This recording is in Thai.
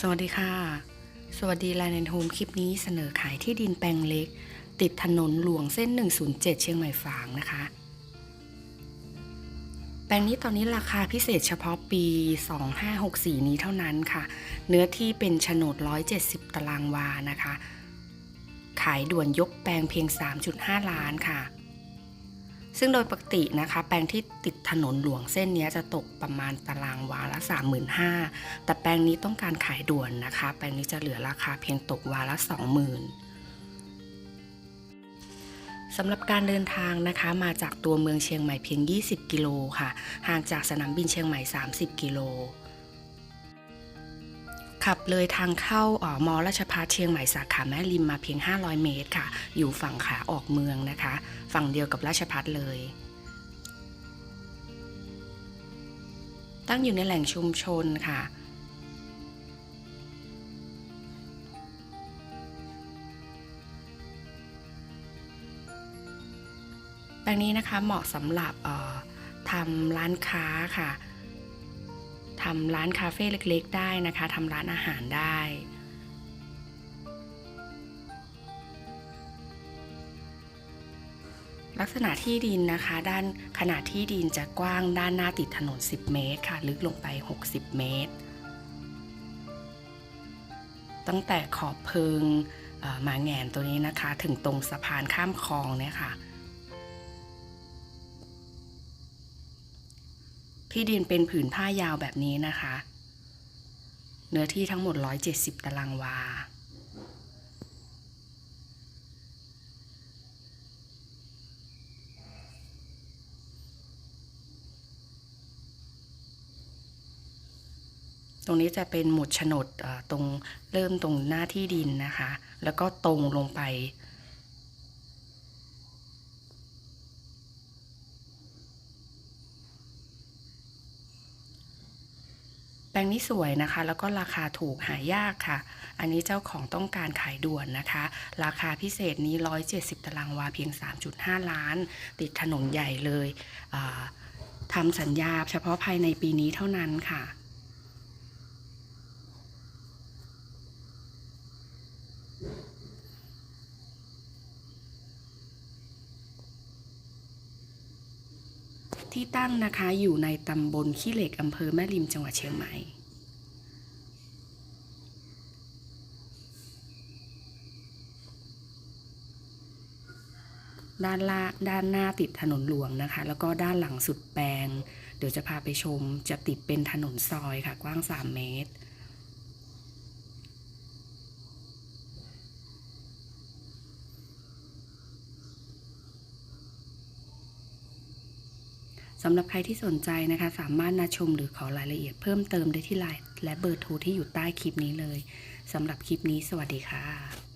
สวัสดีค่ะ สวัสดีไลน์แอนโฮมคลิปนี้เสนอขายที่ดินแปลงเล็ก ติดถนนหลวงเส้น 107 เชียงใหม่ฝางนะคะ แปลงนี้ตอนนี้ราคาพิเศษเฉพาะปี 2564 นี้เท่านั้นค่ะ เนื้อที่เป็นโฉนด 170 ตารางวานะคะ ขายด่วนยกแปลงเพียง 3.5 ล้านค่ะ ซึ่งโดยปกตินะคะ แปลงที่ติดถนนหลวงเส้นนี้จะตกประมาณตารางวาละ35,000แต่แปลงนี้ต้องการขายด่วนนะคะ แปลงนี้จะเหลือราคาเพียงตกวาละ20,000สำหรับการเดินทางนะคะมาจากตัวเมืองเชียงใหม่เพียง 20 กิโลค่ะ ห่างจากสนามบินเชียงใหม่ 30 กิโล ขับเลยทางเข้าออมอราชพัฒเชียงใหม่สาขาแม่ริมมาเพียง 500 เมตรค่ะ อยู่ฝั่งขาออกเมืองนะคะ ฝั่งเดียวกับราชพัฒเลย ตั้งอยู่ในแหล่งชุมชนค่ะแปลงนี้นะคะเหมาะสำหรับออทำร้านค้าค่ะ ทำร้านคาเฟ่เล็กๆ ได้นะคะทำร้านอาหารได้ลักษณะที่ดินนะคะ ด้านขนาดที่ดินจะกว้างด้านหน้าติดถนน 10 เมตรค่ะ ลึกลงไป 60 เมตร ตั้งแต่ขอบเพิงหมาแงนตัวนี้นะคะ ถึงตรงสะพานข้ามคลองเนี่ยค่ะ ที่ดินเป็นผืนผ้ายาวแบบนี้นะคะ เนื้อที่ทั้งหมด 170 ตารางวา ตรงนี้จะเป็นหมุดโฉนดตรงเริ่มตรงหน้าที่ดินนะคะ แล้วก็ตรงลงไป ปลงนี้สวยนะคะ แล้วก็ราคาถูกหายากค่ะ อันนี้เจ้าของต้องการขายด่วนนะคะ ราคาพิเศษนี้ 170 ตารางวาเพียง 3.5 ล้าน ติดถนนใหญ่เลยทำสัญญาเฉพาะภายในปีนี้เท่านั้นค่ะ ที่ตั้งนะคะอยู่ในตำบลขี้เหล็กอำเภอแม่ริมจังหวัดเชียงใหม่ ด้านล่าด้านหน้าติดถนนหลวงนะคะ แล้วก็ด้านหลังสุดแปลง เดี๋ยวจะพาไปชมจะติดเป็นถนนซอยค่ะกว้าง 3 เมตร สำหรับใครที่สนใจนะคะ สามารถนัดชมหรือขอรายละเอียดเพิ่มเติมได้ที่ไลน์และเบอร์โทรที่อยู่ใต้คลิปนี้เลยสำหรับคลิปนี้สวัสดีค่ะ